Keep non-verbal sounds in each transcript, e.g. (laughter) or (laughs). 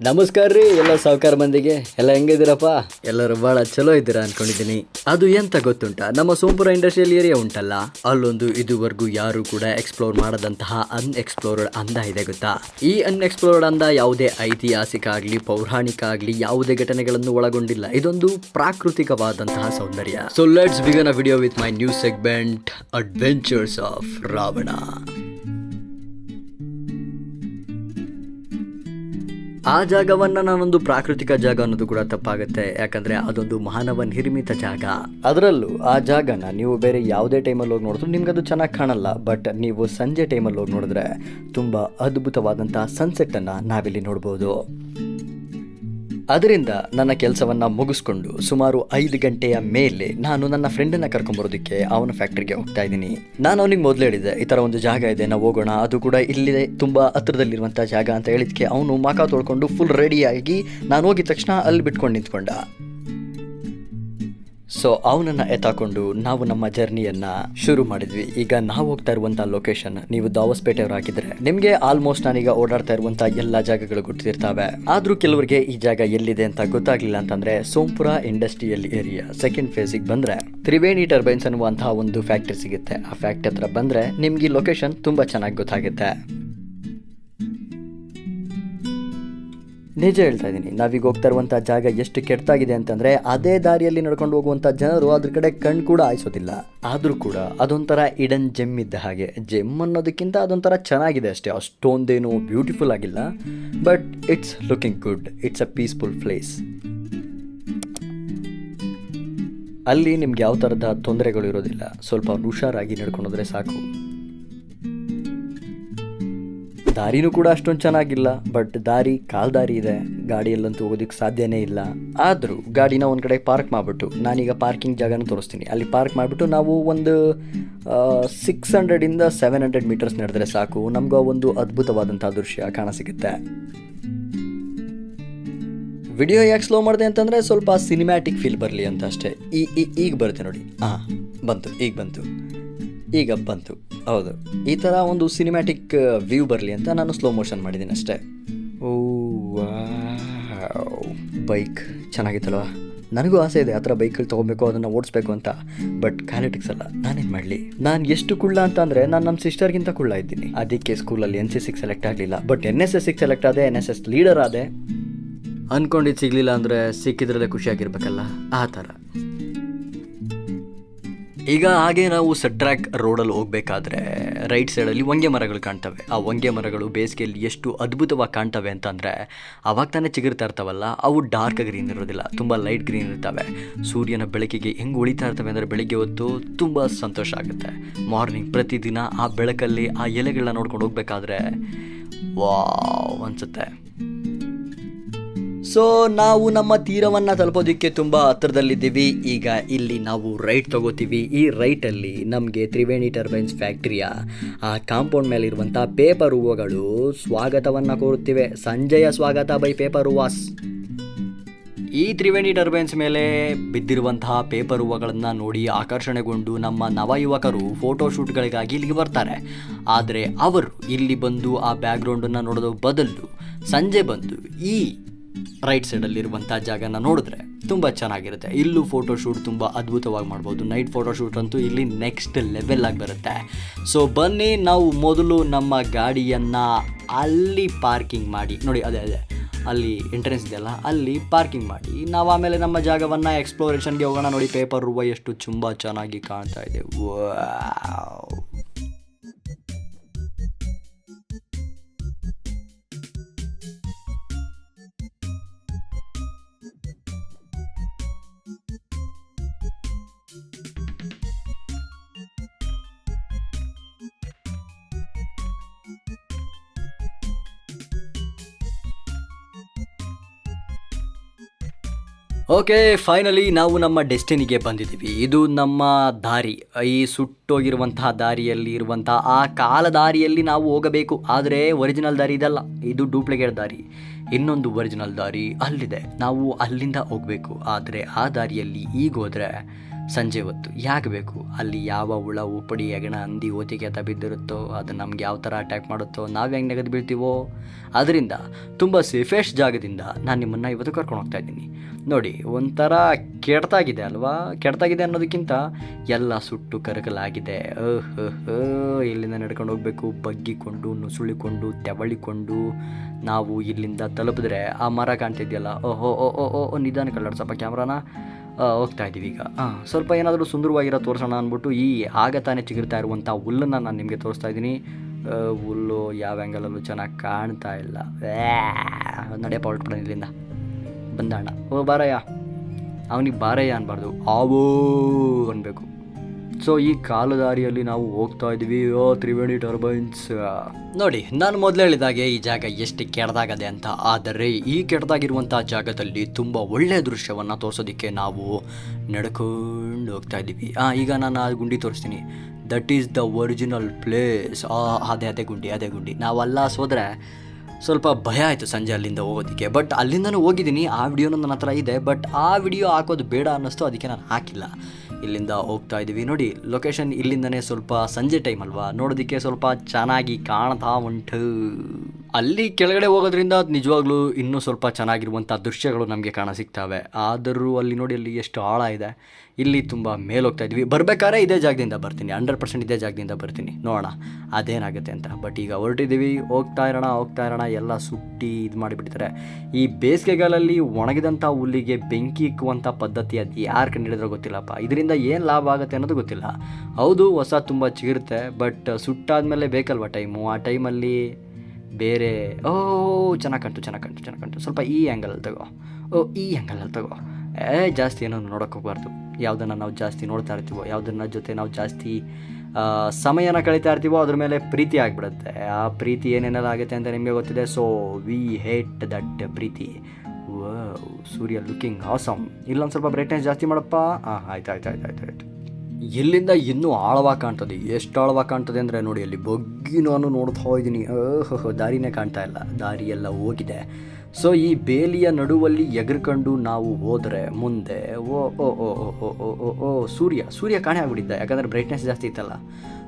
ನಮಸ್ಕಾರ ರೀ, ಎಲ್ಲ ಸಾವುಕಾರ ಮಂದಿಗೆ. ಎಲ್ಲ ಹೆಂಗಿದ್ದೀರಪ್ಪ? ಎಲ್ಲರೂ ಬಹಳ ಚಲೋ ಇದ್ದೀರಾ ಅನ್ಕೊಂಡಿದ್ದೀನಿ. ಅದು ಎಂತ ಗೊತ್ತುಂಟ? ನಮ್ಮ ಸೋಂಪುರ ಇಂಡಸ್ಟ್ರಿಯಲ್ ಏರಿಯಾ ಉಂಟಲ್ಲ? ಅಲ್ಲೊಂದು ಇದುವರೆಗೂ ಯಾರು ಕೂಡ ಎಕ್ಸ್ಪ್ಲೋರ್ ಮಾಡದಂತಹ ಅನ್ಎಕ್ಸ್ಪ್ಲೋರ್ಡ್ ಅಂದ ಇದೆ ಗೊತ್ತಾ? ಈ ಅನ್ಎಕ್ಸ್ಪ್ಲೋರ್ಡ್ ಅಂದ ಯಾವುದೇ ಐತಿಹಾಸಿಕ ಆಗಲಿ, ಪೌರಾಣಿಕ ಆಗಲಿ, ಯಾವುದೇ ಘಟನೆಗಳನ್ನು ಒಳಗೊಂಡಿಲ್ಲ. ಇದೊಂದು ಪ್ರಾಕೃತಿಕವಾದಂತಹ ಸೌಂದರ್ಯ. So let's begin a video with my new segment adventures of Ravana ಆ ಜಾಗವನ್ನ ನಾನೊಂದು ಪ್ರಾಕೃತಿಕ ಜಾಗ ಅನ್ನೋದು ಕೂಡ ತಪ್ಪಾಗುತ್ತೆ. ಯಾಕಂದ್ರೆ ಅದೊಂದು ಮಾನವ ನಿರ್ಮಿತ ಜಾಗ. ಅದರಲ್ಲೂ ಆ ಜಾಗನ ನೀವು ಬೇರೆ ಯಾವುದೇ ಟೈಮಲ್ಲಿ ಹೋಗಿ ನೋಡಿದ್ರು ನಿಮ್ಗೆ ಅದು ಚೆನ್ನಾಗಿ ಕಾಣಲ್ಲ. ಬಟ್ ನೀವು ಸಂಜೆ ಟೈಮಲ್ಲಿ ಹೋಗಿ ನೋಡಿದ್ರೆ ತುಂಬಾ ಅದ್ಭುತವಾದಂತಹ ಸನ್ಸೆಟ್ ಅನ್ನ ನಾವಿಲ್ಲಿ ನೋಡ್ಬೋದು. ಅದರಿಂದ ನನ್ನ ಕೆಲಸವನ್ನ ಮುಗಿಸ್ಕೊಂಡು ಸುಮಾರು ಐದು ಗಂಟೆಯ ಮೇಲೆ ನಾನು ನನ್ನ ಫ್ರೆಂಡನ್ನು ಕರ್ಕೊಂಬರೋದಕ್ಕೆ ಅವನ ಫ್ಯಾಕ್ಟ್ರಿಗೆ ಹೋಗ್ತಾ ಇದ್ದೀನಿ. ನಾನು ಅವನಿಗೆ ಮೊದಲು ಹೇಳಿದೆ ಈ ಥರ ಒಂದು ಜಾಗ ಇದೆ, ನಾವು ಹೋಗೋಣ. ಅದು ಕೂಡ ಇಲ್ಲಿದೆ ತುಂಬ ಹತ್ರದಲ್ಲಿರುವಂಥ ಜಾಗ ಅಂತ ಹೇಳಿದಕ್ಕೆ ಅವನು ಮಕ ತೊಳ್ಕೊಂಡು ಫುಲ್ ರೆಡಿಯಾಗಿ ನಾನು ಹೋಗಿದ ತಕ್ಷಣ ಅಲ್ಲಿ ಬಿಟ್ಕೊಂಡು ನಿಂತ್ಕೊಂಡ. ಸೊ ಅವನನ್ನ ಎತ್ತಾಕೊಂಡು ನಾವು ನಮ್ಮ ಜರ್ನಿಯನ್ನ ಶುರು ಮಾಡಿದ್ವಿ. ಈಗ ನಾವು ಹೋಗ್ತಾ ಇರುವಂಥ ಲೊಕೇಶನ್ ನೀವು ದಾವಸ್ಪೇಟೆ ನಿಮಗೆ ನಿಮ್ಗೆ ಆಲ್ಮೋಸ್ಟ್ ನಾನೀಗ ಓಡಾಡ್ತಾ ಇರುವಂಥ ಎಲ್ಲಾ ಜಾಗಗಳು ಗೊತ್ತಿರ್ತಾವೆ ಆದ್ರೂ ಕೆಲವರಿಗೆ ಈ ಜಾಗ ಎಲ್ಲಿದೆ ಅಂತ ಗೊತ್ತಾಗ್ಲಿಲ್ಲ ಅಂತಂದ್ರೆ ಸೋಂಪುರ ಇಂಡಸ್ಟ್ರಿಯಲ್ ಏರಿಯಾ ಸೆಕೆಂಡ್ ಫೇಸಿಗೆ ಬಂದ್ರೆ ತ್ರಿವೇಣಿ ಟರ್ಬೈನ್ಸ್ ಅನ್ನುವಂತಹ ಒಂದು ಫ್ಯಾಕ್ಟ್ರಿ ಸಿಗುತ್ತೆ. ಆ ಫ್ಯಾಕ್ಟ್ರಿ ಹತ್ರ ಬಂದ್ರೆ ನಿಮ್ಗೆ ಈ ಲೊಕೇಶನ್ ತುಂಬಾ ಚೆನ್ನಾಗಿ ಗೊತ್ತಾಗುತ್ತೆ. ನಿಜ ಹೇಳ್ತಾ ಇದ್ದೀನಿ. ನಾವೀಗ ಹೋಗ್ತಾ ಇರುವಂಥ ಜಾಗ ಎಷ್ಟು ಕೆಟ್ಟಾಗಿದೆ ಅಂತಂದ್ರೆ ಅದೇ ದಾರಿಯಲ್ಲಿ ನಡ್ಕೊಂಡು ಹೋಗುವಂಥ ಜನರು ಅದ್ರ ಕಡೆ ಕಣ್ ಕೂಡ ಆಯಿಸೋದಿಲ್ಲ ಆದರೂ ಕೂಡ ಅದೊಂಥರ ಇಡನ್ ಜೆಮ್ ಇದ್ದ ಹಾಗೆ. ಜೆಮ್ ಅನ್ನೋದಕ್ಕಿಂತ ಅದೊಂಥರ ಚೆನ್ನಾಗಿದೆ ಅಷ್ಟೇ. ಅಷ್ಟೊಂದೇನು ಬ್ಯೂಟಿಫುಲ್ ಆಗಿಲ್ಲ. But it's looking good it's a peaceful place ಅಲ್ಲಿ ನಿಮ್ಗೆ ಯಾವ ಥರದ ತೊಂದರೆಗಳು ಇರೋದಿಲ್ಲ. ಸ್ವಲ್ಪ ಹುಷಾರಾಗಿ ನಡ್ಕೊಂಡೋದ್ರೆ ಸಾಕು. ದಾರಿನೂ ಕೂಡ ಅಷ್ಟೊಂದು ಚೆನ್ನಾಗಿಲ್ಲ ಬಟ್ ದಾರಿ, ಕಾಲ್ ದಾರಿ ಇದೆ. ಗಾಡಿಯಲ್ಲಂತೂ ಹೋಗೋದಕ್ಕೆ ಸಾಧ್ಯನೇ ಇಲ್ಲ. ಆದರೂ ಗಾಡಿನ ಒಂದು ಕಡೆ ಪಾರ್ಕ್ ಮಾಡಿಬಿಟ್ಟು, ನಾನೀಗ ಪಾರ್ಕಿಂಗ್ ಜಾಗನ ತೋರಿಸ್ತೀನಿ. ಅಲ್ಲಿ ಪಾರ್ಕ್ ಮಾಡಿಬಿಟ್ಟು ನಾವು ಒಂದು ಸಿಕ್ಸ್ ಹಂಡ್ರೆಡಿಂದ ಸೆವೆನ್ ಹಂಡ್ರೆಡ್ ಮೀಟರ್ಸ್ ನಡೆದ್ರೆ ಸಾಕು. ನಮ್ಗೆ ಒಂದು ಅದ್ಭುತವಾದಂಥ ದೃಶ್ಯ ಕಾಣಸಿಗುತ್ತೆ. ವಿಡಿಯೋ ಯಾಕೆ ಸ್ಲೋ ಮಾಡಿದೆ ಅಂತಂದರೆ ಸ್ವಲ್ಪ ಸಿನಿಮ್ಯಾಟಿಕ್ ಫೀಲ್ ಬರಲಿ ಅಂತ ಅಷ್ಟೇ. ಈ, ಈ- ಈಗ ಬರುತ್ತೆ ನೋಡಿ. ಹಾಂ ಬಂತು, ಈಗ ಬಂತು. ಈಗ ಬಂತು. ಹೌದು. ಈ ಥರ ಒಂದು ಸಿನಿಮ್ಯಾಟಿಕ್ ವ್ಯೂ ಬರಲಿ ಅಂತ ನಾನು ಸ್ಲೋ ಮೋಷನ್ ಮಾಡಿದ್ದೀನಿ ಅಷ್ಟೇ. ಓ ಬೈಕ್ ಚೆನ್ನಾಗಿತ್ತಲ್ವ? ನನಗೂ ಆಸೆ ಇದೆ ಆ ಥರ ಬೈಕಲ್ಲಿ ತೊಗೊಬೇಕು, ಅದನ್ನು ಓಡಿಸ್ಬೇಕು ಅಂತ. ಬಟ್ ಕ್ಯಾಲಿಟಿಕ್ಸ್ ಅಲ್ಲ. ನಾನೇನು ಮಾಡಲಿ? ನಾನು ಎಷ್ಟು ಕುಳ್ಳ ಅಂತ ಅಂದರೆ ನಾನು ನಮ್ಮ ಸಿಸ್ಟರ್ಗಿಂತ ಕುಳ್ಳ ಇದ್ದೀನಿ. ಅದಕ್ಕೆ ಸ್ಕೂಲಲ್ಲಿ ಎನ್ ಸಿ ಸಿಗೆ ಸೆಲೆಕ್ಟ್ ಆಗಲಿಲ್ಲ. ಬಟ್ ಎನ್ ಎಸ್ ಎಸ್ ಸಿಗೆ ಸೆಲೆಕ್ಟ್ ಆದೆ ಎನ್ ಎಸ್ ಎಸ್ ಲೀಡರ್ ಆದೆ. ಅಂದ್ಕೊಂಡಿದ್ದು ಸಿಗಲಿಲ್ಲ ಅಂದರೆ ಸಿಕ್ಕಿದ್ರಲ್ಲೇ ಖುಷಿಯಾಗಿರ್ಬೇಕಲ್ಲ? ಆ ಥರ. ಈಗ ಹಾಗೆ ನಾವು ಸಟ್ರ್ಯಾಕ್ ರೋಡಲ್ಲಿ ಹೋಗಬೇಕಾದ್ರೆ ರೈಟ್ ಸೈಡಲ್ಲಿ ಹೊಂಗೆ ಮರಗಳು ಕಾಣ್ತವೆ. ಆ ಹೊಂಗೆ ಮರಗಳು ಬೇಸಿಗೆಯಲ್ಲಿ ಎಷ್ಟು ಅದ್ಭುತವಾಗಿ ಕಾಣ್ತವೆ ಅಂತಂದರೆ, ಅವಾಗ ತಾನೇ ಚಿಗುರ್ತಾ ಇರ್ತಾವಲ್ಲ, ಅವು ಡಾರ್ಕ್ ಗ್ರೀನ್ ಇರೋದಿಲ್ಲ. ತುಂಬ ಲೈಟ್ ಗ್ರೀನ್ ಇರ್ತವೆ. ಸೂರ್ಯನ ಬೆಳಕಿಗೆ ಹೆಂಗೆ ಉಳಿತಾ ಇರ್ತವೆ ಅಂದರೆ ಬೆಳಿಗ್ಗೆ ಹೊತ್ತು ತುಂಬ ಸಂತೋಷ ಆಗುತ್ತೆ. ಮಾರ್ನಿಂಗ್ ಪ್ರತಿದಿನ ಆ ಬೆಳಕಲ್ಲಿ ಆ ಎಲೆಗಳನ್ನ ನೋಡ್ಕೊಂಡು ಹೋಗ್ಬೇಕಾದ್ರೆ ವಾ ಅನ್ಸುತ್ತೆ. ಸೊ ನಾವು ನಮ್ಮ ತೀರವನ್ನು ತಲುಪೋದಕ್ಕೆ ತುಂಬ ಹತ್ತಿರದಲ್ಲಿದ್ದೀವಿ. ಈಗ ಇಲ್ಲಿ ನಾವು ರೈಟ್ ತಗೋತೀವಿ. ಈ ರೈಟಲ್ಲಿ ನಮಗೆ ತ್ರಿವೇಣಿ ಟರ್ಬೈನ್ಸ್ ಫ್ಯಾಕ್ಟ್ರಿಯ, ಆ ಕಾಂಪೌಂಡ್ ಮೇಲೆ ಇರುವಂಥ ಪೇಪರ್ ಹೂವುಗಳು ಸ್ವಾಗತವನ್ನು ಕೋರುತ್ತಿವೆ. ಸಂಜೆಯ ಸ್ವಾಗತ ಬೈ ಪೇಪರ್ ಹೂವಾಸ್ ಈ ತ್ರಿವೇಣಿ ಟರ್ಬೈನ್ಸ್ ಮೇಲೆ ಬಿದ್ದಿರುವಂತಹ ಪೇಪರ್ ಹೂವುಗಳನ್ನು ನೋಡಿ ಆಕರ್ಷಣೆಗೊಂಡು ನಮ್ಮ ನವಯುವಕರು ಫೋಟೋಶೂಟ್ಗಳಿಗಾಗಿ ಇಲ್ಲಿಗೆ ಬರ್ತಾರೆ. ಆದರೆ ಅವರು ಇಲ್ಲಿ ಬಂದು ಆ ಬ್ಯಾಕ್ಗ್ರೌಂಡನ್ನು ನೋಡೋದು ಬದಲು ಸಂಜೆ ಬಂದು ಈ ರೈಟ್ ಸೈಡಲ್ಲಿರುವಂಥ ಜಾಗನ ನೋಡಿದ್ರೆ ತುಂಬ ಚೆನ್ನಾಗಿರುತ್ತೆ. ಇಲ್ಲೂ ಫೋಟೋ ಶೂಟ್ ತುಂಬ ಅದ್ಭುತವಾಗಿ ಮಾಡ್ಬೋದು. ನೈಟ್ ಫೋಟೋ ಶೂಟ್ ಅಂತೂ ಇಲ್ಲಿ ನೆಕ್ಸ್ಟ್ ಲೆವೆಲ್ ಆಗಿ ಬರುತ್ತೆ. ಸೊ ಬನ್ನಿ, ನಾವು ಮೊದಲು ನಮ್ಮ ಗಾಡಿಯನ್ನು ಅಲ್ಲಿ ಪಾರ್ಕಿಂಗ್ ಮಾಡಿ, ನೋಡಿ, ಅದೇ ಅದೇ, ಅಲ್ಲಿ ಎಂಟ್ರೆನ್ಸ್ ಇದೆಯಲ್ಲ, ಅಲ್ಲಿ ಪಾರ್ಕಿಂಗ್ ಮಾಡಿ. ನಾವು ಆಮೇಲೆ ನಮ್ಮ ಜಾಗವನ್ನು ಎಕ್ಸ್ಪ್ಲೋರೇಷನ್ಗೆ ಹೋಗೋಣ ನೋಡಿ ಪೇಪರ್ ಹೂವು ಎಷ್ಟು ತುಂಬ ಚೆನ್ನಾಗಿ ಕಾಣ್ತಾ ಇದೆ. ಓಕೆ ಫೈನಲಿ ನಾವು ನಮ್ಮ ಡೆಸ್ಟಿನಿಗೆ ಬಂದಿದ್ದೀವಿ. ಇದು ನಮ್ಮ ದಾರಿ. ಈ ಸುಟ್ಟೋಗಿರುವಂತಹ ದಾರಿಯಲ್ಲಿ ಇರುವಂತಹ ಆ ಕಾಲ ದಾರಿಯಲ್ಲಿ ನಾವು ಹೋಗಬೇಕು. ಆದರೆ ಒರಿಜಿನಲ್ ದಾರಿ ಇದಲ್ಲ. ಇದು ಡೂಪ್ಲಿಕೇಟ್ ದಾರಿ. ಇನ್ನೊಂದು ಒರಿಜಿನಲ್ ದಾರಿ ಅಲ್ಲಿದೆ. ನಾವು ಅಲ್ಲಿಂದ ಹೋಗಬೇಕು. ಆದರೆ ಆ ದಾರಿಯಲ್ಲಿ ಈಗ ಹೋದರೆ ಸಂಜೆ ಹೊತ್ತು. ಯಾಕೆ ಬೇಕು? ಅಲ್ಲಿ ಯಾವ ಹುಳ, ಉಪ್ಪಡಿ, ಹೆಗಣ, ಹಂದಿ, ಓತಿಗೆ ಅಂತ ಬಿದ್ದಿರುತ್ತೋ, ಅದು ನಮ್ಗೆ ಯಾವ ಥರ ಅಟ್ಯಾಕ್ ಮಾಡುತ್ತೋ, ನಾವು ಹೆಂಗೆ ನೆಗೆದು ಬೀಳ್ತೀವೋ? ಅದರಿಂದ ತುಂಬ ಸೇಫೆಸ್ಟ್ ಜಾಗದಿಂದ ನಾನು ನಿಮ್ಮನ್ನು ಇವತ್ತು ಕರ್ಕೊಂಡು ಹೋಗ್ತಾ ಇದ್ದೀನಿ. ನೋಡಿ, ಒಂಥರ ಕೆಡ್ತಾಗಿದೆ ಅಲ್ವಾ? ಕೆಡ್ತಾಗಿದೆ ಅನ್ನೋದಕ್ಕಿಂತ ಎಲ್ಲ ಸುಟ್ಟು ಕರಕಲಾಗಿದೆ. ಇಲ್ಲಿಂದ ನಡ್ಕೊಂಡು ಹೋಗಬೇಕು, ಬಗ್ಗಿಕೊಂಡು, ನುಸುಳಿಕೊಂಡು, ತೆವಳಿಕೊಂಡು ನಾವು ಇಲ್ಲಿಂದ ತಲುಪಿದ್ರೆ ಆ ಮರ ಕಾಣ್ತಿದ್ಯಲ್ಲ ಓಹೋ, ಓ ಓ ಓ ಓ, ನಿಧಾನ ಕಲ್ಲಾಡ್ ಸ್ವಲ್ಪ ಕ್ಯಾಮ್ರಾನ ಹೋಗ್ತಾ ಇದ್ದೀವಿ ಈಗ. ಸ್ವಲ್ಪ ಏನಾದರೂ ಸುಂದರವಾಗಿರೋ ತೋರಿಸೋಣ ಅಂದ್ಬಿಟ್ಟು ಈ ಆಗ ತಾನೇ ಚಿಗುರ್ತಾ ಇರುವಂಥ ಹುಲ್ಲನ್ನು ನಾನು ನಿಮಗೆ ತೋರಿಸ್ತಾ ಇದ್ದೀನಿ. ಹುಲ್ಲು ಯಾವ ಆ್ಯಂಗಲಲ್ಲೂ ಚೆನ್ನಾಗಿ ಕಾಣ್ತಾ ಇಲ್ಲ. ನಡೆಯಪ್ಪ ಹೊರಟ್ಬಿಡೋಣ ಇಲ್ಲಿಂದ. ಬಂದಣ್ಣ ಓ, ಬಾರಯ್ಯ. ಅವನಿಗೆ ಬಾರಯ್ಯ ಅನ್ಬಾರ್ದು. ಆವೋ ಅನ್ಬೇಕು. ಸೊ ಈ ಕಾಲದಾರಿಯಲ್ಲಿ ನಾವು ಹೋಗ್ತಾ ಇದ್ದೀವಿ. Oh Triveni turbines. ನೋಡಿ, ನಾನು ಮೊದಲು ಹೇಳಿದಾಗೆ ಈ ಜಾಗ ಎಷ್ಟು ಕೆಡ್ದಾಗದೆ ಅಂತ. ಆದರೆ, ಈ ಕೆಡ್ದಾಗಿರುವಂಥ ಜಾಗದಲ್ಲಿ ತುಂಬ ಒಳ್ಳೆಯ ದೃಶ್ಯವನ್ನು ತೋರಿಸೋದಕ್ಕೆ ನಾವು ನಡ್ಕೊಂಡು ಹೋಗ್ತಾ ಇದ್ದೀವಿ. ಹಾಂ ಈಗ ನಾನು ಆ ಗುಂಡಿ ತೋರಿಸ್ತೀನಿ. That is the original place ಅದೇ ಅದೇ ಗುಂಡಿ ಅದೇ ಗುಂಡಿ. ನಾವೆಲ್ಲ ಸೋದ್ರೆ ಸ್ವಲ್ಪ ಭಯ ಆಯಿತು ಸಂಜೆ ಅಲ್ಲಿಂದ ಹೋಗೋದಕ್ಕೆ. ಬಟ್ ಅಲ್ಲಿಂದನೂ ಹೋಗಿದ್ದೀನಿ, ಆ ವಿಡಿಯೋನೂ ನನ್ನ ಹತ್ರ ಇದೆ. ಬಟ್ ಆ ವಿಡಿಯೋ ಹಾಕೋದು ಬೇಡ ಅನ್ನಿಸ್ತು ಅದಕ್ಕೆ ನಾನು ಹಾಕಿಲ್ಲ. ಇಲ್ಲಿಂದ ಹೋಗ್ತಾ ಇದ್ದೀವಿ. ನೋಡಿ ಲೊಕೇಶನ್ ಇಲ್ಲಿಂದನೇ ಸ್ವಲ್ಪ ಸಂಜೆ ಟೈಮ್ ಅಲ್ವಾ? ನೋಡೋದಕ್ಕೆ ಸ್ವಲ್ಪ ಚೆನ್ನಾಗಿ ಕಾಣ್ತಾ ಉಂಟು. ಅಲ್ಲಿ ಕೆಳಗಡೆ ಹೋಗೋದ್ರಿಂದ ನಿಜವಾಗ್ಲೂ ಇನ್ನೂ ಸ್ವಲ್ಪ ಚೆನ್ನಾಗಿರುವಂಥ ದೃಶ್ಯಗಳು ನಮಗೆ ಕಾಣ ಸಿಗ್ತವೆ ಆದರೂ ಅಲ್ಲಿ ನೋಡಿ, ಅಲ್ಲಿ ಎಷ್ಟು ಆಳ ಇದೆ. ಇಲ್ಲಿ ತುಂಬ ಮೇಲೋಗ್ತಾ ಇದ್ವಿ. ಬರಬೇಕಾದ್ರೆ ಇದೇ ಜಾಗದಿಂದ ಬರ್ತೀನಿ. ಹಂಡ್ರೆಡ್ ಪರ್ಸೆಂಟ್ ಇದೇ ಜಾಗದಿಂದ ಬರ್ತೀನಿ. ನೋಡೋಣ, ಅದೇನಾಗುತ್ತೆ ಅಂತ. ಬಟ್ ಈಗ ಹೊರಟಿದ್ದೀವಿ. ಹೋಗ್ತಾ ಇರೋಣ ಹೋಗ್ತಾ ಇರೋಣ. ಎಲ್ಲ ಸುಟ್ಟಿ ಇದು ಮಾಡಿಬಿಡ್ತಾರೆ ಈ ಬೇಸಿಗೆಗಾಲಲ್ಲಿ ಒಣಗಿದಂಥ ಹುಲ್ಲಿಗೆ ಬೆಂಕಿ ಇಕ್ಕುವಂಥ ಪದ್ಧತಿ ಅದು ಯಾರು ಕಂಡಿಡಿದ್ರೋ ಗೊತ್ತಿಲ್ಲಪ್ಪ. ಇದರಿಂದ ಏನು ಲಾಭ ಆಗುತ್ತೆ ಅನ್ನೋದು ಗೊತ್ತಿಲ್ಲ. ಹೌದು, ಹೊಸ ತುಂಬ ಚಿಗಿರುತ್ತೆ. ಬಟ್ ಸುಟ್ಟಾದಮೇಲೆ ಬೇಕಲ್ವ ಟೈಮು ಆ ಟೈಮಲ್ಲಿ ಬೇರೆ, ಓ, ಚೆನ್ನಾಗಿ ಕಾಣ್ತು ಚೆನ್ನಾಗಿ ಕಾಣ್ತು, ಚೆನ್ನಾಗಿ ಸ್ವಲ್ಪ ಈ ಆ್ಯಂಗಲಲ್ಲಿ ತಗೋ. ಓ, ಈ ಆ್ಯಂಗಲಲ್ಲಿ ತಗೋ. ಏ, ಜಾಸ್ತಿ ಏನೋ ನೋಡೋಕೆ ಹೋಗ್ಬಾರ್ದು. ಯಾವುದನ್ನು ನಾವು ಜಾಸ್ತಿ ನೋಡ್ತಾ ಇರ್ತೀವೋ, ಯಾವುದನ್ನ ಜೊತೆ ನಾವು ಜಾಸ್ತಿ ಸಮಯನ ಕಳೀತಾ ಇರ್ತೀವೋ ಅದ್ರ ಮೇಲೆ ಪ್ರೀತಿ ಆಗಿಬಿಡುತ್ತೆ. ಆ ಪ್ರೀತಿ ಏನೇನೆಲ್ಲ ಆಗುತ್ತೆ ಅಂತ ನಿಮಗೆ ಗೊತ್ತಿದೆ? ಸೊ ವಿ ಹೇಟ್ ದಟ್ ಪ್ರೀತಿ. ಸೂರ್ಯ ಲುಕಿಂಗ್ ಆಸಮ್ ಇಲ್ಲೊಂದು ಸ್ವಲ್ಪ ಬ್ರೈಟ್ನೆಸ್ ಜಾಸ್ತಿ ಮಾಡಪ್ಪ? ಹಾಂ ಆಯ್ತು ಆಯ್ತು ಆಯ್ತು ಆಯ್ತು ಆಯ್ತು. ಎಲ್ಲಿಂದ ಇನ್ನೂ ಆಳವಾಗಿ ಕಾಣ್ತದೆ? ಎಷ್ಟು ಆಳವಾಗಿ ಕಾಣ್ತದೆ ಅಂದರೆ ನೋಡಿ, ಅಲ್ಲಿ ಬಗ್ಗಿ ನಾನು ನೋಡ್ತಾ ಇದ್ದೀನಿ. ಓಹೋ ದಾರಿನೇ ಕಾಣ್ತಾ ಇಲ್ಲ. ದಾರಿ ಎಲ್ಲ ಹೋಗಿದೆ. ಸೊ ಈ ಬೇಲಿಯ ನಡುವಲ್ಲಿ ಎಗರ್ಕೊಂಡು ನಾವು ಹೋದರೆ ಮುಂದೆ, ಓ ಓ ಓ ಓ ಓ ಓ ಓ ಓ, ಸೂರ್ಯ. ಸೂರ್ಯ ಕಾಣೆ ಆಗ್ಬಿಟ್ಟಿದ್ದ. ಯಾಕಂದರೆ ಬ್ರೈಟ್ನೆಸ್ ಜಾಸ್ತಿ ಇತ್ತಲ್ಲ.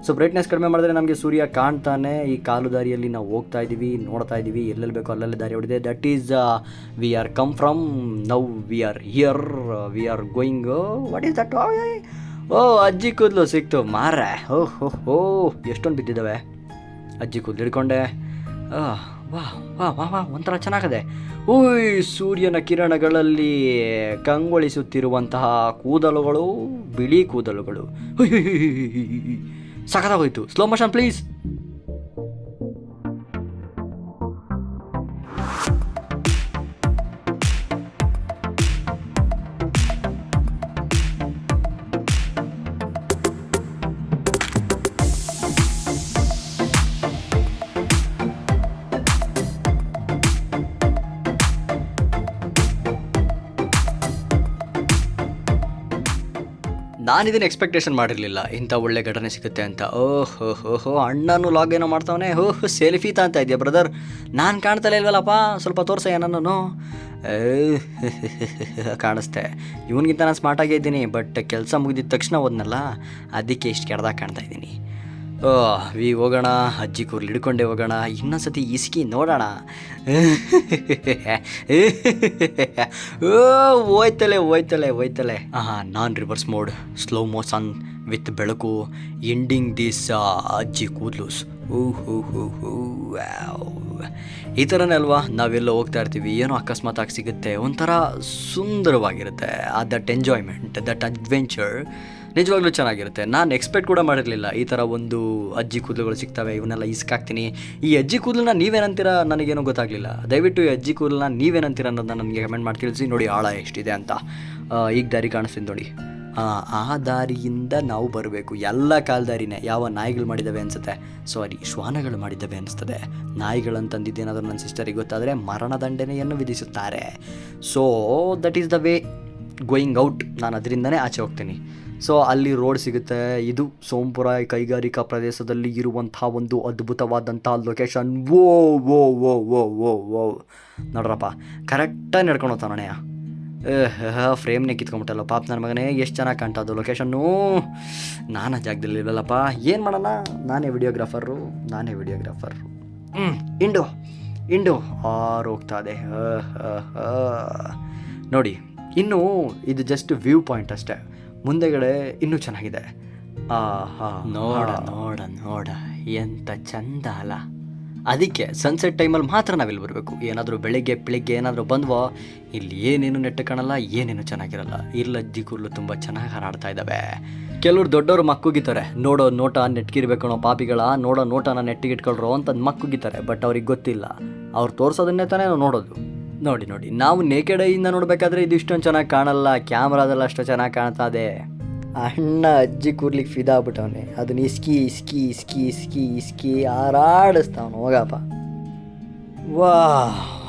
ಸೊ ಬ್ರೈಟ್ನೆಸ್ ಕಡಿಮೆ ಮಾಡಿದ್ರೆ ನಮಗೆ ಸೂರ್ಯ ಕಾಣ್ತಾನೆ. ಈ ಕಾಲು ದಾರಿಯಲ್ಲಿ ನಾವು ಹೋಗ್ತಾ ಇದ್ದೀವಿ, ನೋಡ್ತಾ ಇದ್ದೀವಿ. ಎಲ್ಲೆಲ್ಲಿ ಬೇಕೋ ಅಲ್ಲೆಲ್ಲ ದಾರಿ ಹೊಡಿದೆ that is we are come from now we are here we are going what is that oh, ಅಜ್ಜಿ ಕೂದಲು ಸಿಕ್ತು. ಮಾರ್ರೆ. ಓ ಹೋ ಹೋ. ಎಷ್ಟೊಂದು ಬಿದ್ದಿದ್ದಾವೆ. ಅಜ್ಜಿ ಕೂದಲು ಹಿಡ್ಕೊಂಡೆ. ವಾ ವಾ ವಾ ವಾ, ಒಂಥರ ಚೆನ್ನಾಗದೆ. ಓಯ್, ಸೂರ್ಯನ ಕಿರಣಗಳಲ್ಲಿ ಕಂಗೊಳಿಸುತ್ತಿರುವಂತಹ ಕೂದಲುಗಳು, ಬಿಳಿ ಕೂದಲುಗಳು. ಸಖತ್ತಾಗೋಯ್ತು. ಸ್ಲೋ ಮೋಷನ್ ಪ್ಲೀಸ್ ನಾನಿದನ್ನು ಎಕ್ಸ್ಪೆಕ್ಟೇಷನ್ ಮಾಡಿರಲಿಲ್ಲ. ಇಂಥ ಒಳ್ಳೆ ಘಟನೆ ಸಿಗುತ್ತೆ ಅಂತ. ಓಹ್ ಹೋ ಅಣ್ಣನು ಲಾಗ್ ಏನೋ ಮಾಡ್ತಾವನೆ. ಹೋ ಸೆಲ್ಫಿ ಅಂತ ಇದೆಯಾ ಬ್ರದರ್ ನಾನು ಕಾಣ್ತಲೇ ಇಲ್ವಲ್ಲಪ್ಪ? ಸ್ವಲ್ಪ ತೋರ್ಸ ನನ್ನನ್ನು. (laughs) ಕಾಣಿಸ್ತೆ. ಇವನಿಗಿಂತ ನಾನು ಸ್ಮಾರ್ಟಾಗೇ ಇದ್ದೀನಿ ಬಟ್ ಕೆಲಸ ಮುಗಿದಿದ ತಕ್ಷಣ ಹೋದ್ನಲ್ಲ ಅದಕ್ಕೆ ಇಷ್ಟು ಕೆಡ್ದಾಗ ಕಾಣ್ತಾ ಇದ್ದೀನಿ. ವಿ ಹೋಗೋಣ, ಅಜ್ಜಿ ಕೂರ್ಲಿ ಹಿಡ್ಕೊಂಡೆ ಹೋಗೋಣ, ಇನ್ನೊಂದ್ಸತಿ ಇಸ್ಕಿ ನೋಡೋಣ. ಹೋಯ್ತಲೆ ಹೋಯ್ತಲೆ ಹೋಯ್ತಲೆ. ಹಾಂ ನಾನ್ reverse mode slow motion with ಬೆಳಕು ಎಂಡಿಂಗ್ ದಿಸ್ ಅಜ್ಜಿ ಕೂದ್ಲೂಸ್ ಹೂ ಹೂ ಹೂ ಹೂ. ಈ ಥರನೇ ಅಲ್ವಾ? ನಾವೆಲ್ಲ ಹೋಗ್ತಾ ಇರ್ತೀವಿ, ಏನೋ ಅಕಸ್ಮಾತಾಗಿ ಸಿಗುತ್ತೆ, ಒಂಥರ ಸುಂದರವಾಗಿರುತ್ತೆ, ಆ ದಟ್ ಎಂಜಾಯ್ಮೆಂಟ್ ದಟ್ ಅಡ್ವೆಂಚರ್ ನಿಜವಾಗ್ಲೂ ಚೆನ್ನಾಗಿರುತ್ತೆ. ನಾನು ಎಕ್ಸ್ಪೆಕ್ಟ್ ಕೂಡ ಮಾಡಿರಲಿಲ್ಲ ಈ ಥರ ಒಂದು ಅಜ್ಜಿ ಕೂದಲುಗಳು ಸಿಗ್ತವೆ ಇವನ್ನೆಲ್ಲ ಇಸ್ಕಾಕ್ತೀನಿ ಈ ಅಜ್ಜಿ ಕೂದಲನ್ನ ನೀವೇನಂತೀರ ನನಗೇನೂ ಗೊತ್ತಾಗಲಿಲ್ಲ. ದಯವಿಟ್ಟು ಈ ಅಜ್ಜಿ ಕೂದಲನ್ನ ನೀವೇನಂತೀರ ಅನ್ನೋದನ್ನ ನನಗೆ ಕಮೆಂಟ್ ಮಾಡಿ ತಿಳಿಸಿ. ನೋಡಿ ಆಳ ಎಷ್ಟಿದೆ ಅಂತ. ಈಗ ದಾರಿ ಕಾಣಿಸ್ತೀನಿ ನೋಡಿ. ಆ, ಆ ದಾರಿಯಿಂದ ನಾವು ಬರಬೇಕು. ಎಲ್ಲ ಕಾಲ್ದಾರಿನೇ. ಯಾವ ನಾಯಿಗಳು ಮಾಡಿದ್ದಾವೆ ಅನಿಸುತ್ತೆ. ಸಾರಿ ಶ್ವಾನಗಳು ಮಾಡಿದ್ದಾವೆ ಅನಿಸ್ತದೆ ನಾಯಿಗಳಂತಂದಿದ್ದೇನಾದರೂ ನನ್ನ ಸಿಸ್ಟರಿಗೆ ಗೊತ್ತಾದರೆ ಮರಣದಂಡನೆಯನ್ನು ವಿಧಿಸುತ್ತಾರೆ. So that is the way going out ನಾನು ಅದರಿಂದನೇ ಆಚೆ ಹೋಗ್ತೀನಿ. ಸೊ ಅಲ್ಲಿ ರೋಡ್ ಸಿಗುತ್ತೆ. ಇದು ಸೋಂಪುರ ಕೈಗಾರಿಕಾ ಪ್ರದೇಶದಲ್ಲಿ ಇರುವಂಥ ಒಂದು ಅದ್ಭುತವಾದಂಥ ಲೊಕೇಶನ್ ಓ ಓ ಓ ಓ ಓ ಓ ನೋಡ್ರಪ್ಪ ಕರೆಕ್ಟಾಗಿ ನಡ್ಕೊಂಡು ಹೋಗ್ತಾನಣ್ಣಯ್ಯ ಫ್ರೇಮ್ನೇ ಕಿತ್ಕೊಂಬಿಟ್ಟಲ್ಲ ಪಾಪ ನನ್ನ ಮಗನೇ ಎಷ್ಟು ಚೆನ್ನಾಗಿ ಕಾಣ್ತದ್ದು ಲೊಕೇಶನ್ನು ನಾನು ಜಾಗದಲ್ಲಿ ಇರಲ್ಲಪ್ಪ ಏನು ಮಾಡೋಣ? ನಾನೇ ವಿಡಿಯೋಗ್ರಾಫರು ನಾನೇ ವಿಡಿಯೋಗ್ರಾಫರು ಹ್ಞೂ ಇಂಡು ಇಂಡು ಆರು ಹೋಗ್ತಾ ಇದೆ. ಅಹ್, ಅಹ್, ಅಹ್. ನೋಡಿ ಇನ್ನು ಇದು ಜಸ್ಟ್ ವ್ಯೂ ಪಾಯಿಂಟ್ ಅಷ್ಟೇ. ಮುಂದೆಗಡೆ ಇನ್ನೂ ಚೆನ್ನಾಗಿದೆ. ಆಹಾ. ನೋಡ ನೋಡ ನೋಡ ಎಂತ ಚಂದ ಅಲ್ಲ ಅದಕ್ಕೆ ಸನ್ಸೆಟ್ ಟೈಮಲ್ಲಿ ಮಾತ್ರ ನಾವಿಲ್ಲಿ ಬರಬೇಕು. ಏನಾದರೂ ಬೆಳಿಗ್ಗೆ ಬೆಳಿಗ್ಗೆ ಏನಾದರೂ ಬಂದ್ವೋ ಇಲ್ಲಿ ಏನೇನು ನೆಟ್ಟು ಕಾಣಲ್ಲ ಏನೇನು ಚೆನ್ನಾಗಿರಲ್ಲ. ಇಲ್ಲಜ್ಜಿ ಕೂದಲು ತುಂಬ ಚೆನ್ನಾಗಿ ಹಾರಾಡ್ತಾ ಇದ್ದಾವೆ ಕೆಲವ್ರು ದೊಡ್ಡವರು ಮಕ್ಕುಗಿತಾರೆ ನೋಡೋ ನೋಟ ನೆಟ್ಗಿರ್ಬೇಕು ಅನ್ನೋ ಪಾಪಿಗಳ ನೋಡೋ ನೋಟನ ನೆಟ್ಟಿಗೆ ಇಟ್ಕೊಳ್ರೋ ಅಂತ ಮಕ್ಕುಗಿತಾರೆ ಬಟ್ ಅವ್ರಿಗೆ ಗೊತ್ತಿಲ್ಲ. ಅವ್ರು ತೋರಿಸೋದನ್ನೇ ತಾನೇ ನಾವು ನೋಡೋದು. ನೋಡಿ ನೋಡಿ. ನಾವು ನೇಕೆಡ್ ಇಂದ ನೋಡಬೇಕಾದ್ರೆ ಇದು ಇಷ್ಟೊಂದು ಚೆನ್ನಾಗಿ ಕಾಣಲ್ಲ ಕ್ಯಾಮ್ರಾದಲ್ಲಿ ಅಷ್ಟು ಚೆನ್ನಾಗಿ ಕಾಣ್ತಾ ಇದೆ. ಅಣ್ಣ, ಅಜ್ಜಿ ಕೂರ್ಲಿಕ್ಕೆ ಫಿದಾ ಆಗ್ಬಿಟ್ಟವನೆ. ಅದನ್ನ ಇಸ್ಕಿ ಇಸ್ಕಿ ಇಸ್ಕಿ ಇಸ್ಕಿ ಇಸ್ಕಿ ಹಾರಾಡಿಸ್ತಾವನು. ಹೋಗಪ್ಪ. ವಾ